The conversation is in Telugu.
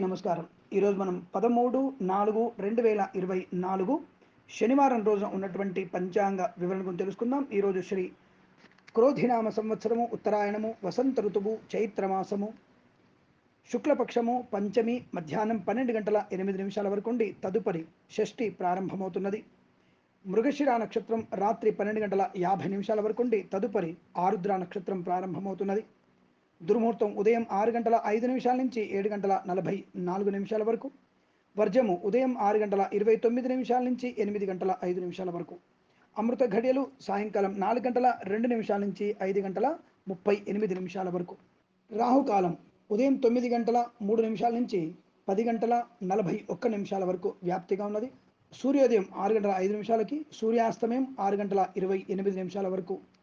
నమస్కారం. ఈరోజు మనం పదమూడు నాలుగు రెండు వేల ఇరవై నాలుగు శనివారం రోజున ఉన్నటువంటి పంచాంగ వివరణ గురించి తెలుసుకుందాం. ఈరోజు శ్రీ క్రోధినామ సంవత్సరము ఉత్తరాయణము వసంత ఋతువు చైత్రమాసము శుక్లపక్షము పంచమి మధ్యాహ్నం పన్నెండు గంటల ఎనిమిది నిమిషాల వరకు ఉండి తదుపరి షష్ఠి ప్రారంభమవుతున్నది. మృగశిర నక్షత్రం రాత్రి పన్నెండు గంటల యాభై నిమిషాల వరకు ఉండి తదుపరి ఆరుద్ర నక్షత్రం ప్రారంభమవుతున్నది. దుర్ముహూర్తం ఉదయం ఆరు గంటల ఐదు నిమిషాల నుంచి ఏడు గంటల నలభై నాలుగు నిమిషాల వరకు. వర్జము ఉదయం ఆరు గంటల ఇరవై తొమ్మిది నిమిషాల నుంచి ఎనిమిది గంటల ఐదు నిమిషాల వరకు. అమృత ఘడియలు సాయంకాలం నాలుగు గంటల రెండు నిమిషాల నుంచి ఐదు గంటల ముప్పై ఎనిమిది నిమిషాల వరకు. రాహుకాలం ఉదయం తొమ్మిది గంటల మూడు నిమిషాల నుంచి పది గంటల నలభై ఒక్క నిమిషాల వరకు వ్యాప్తిగా ఉన్నది. సూర్యోదయం ఆరు గంటల ఐదు నిమిషాలకి సూర్యాస్తమయం ఆరు గంటల ఇరవై ఎనిమిది నిమిషాల వరకు.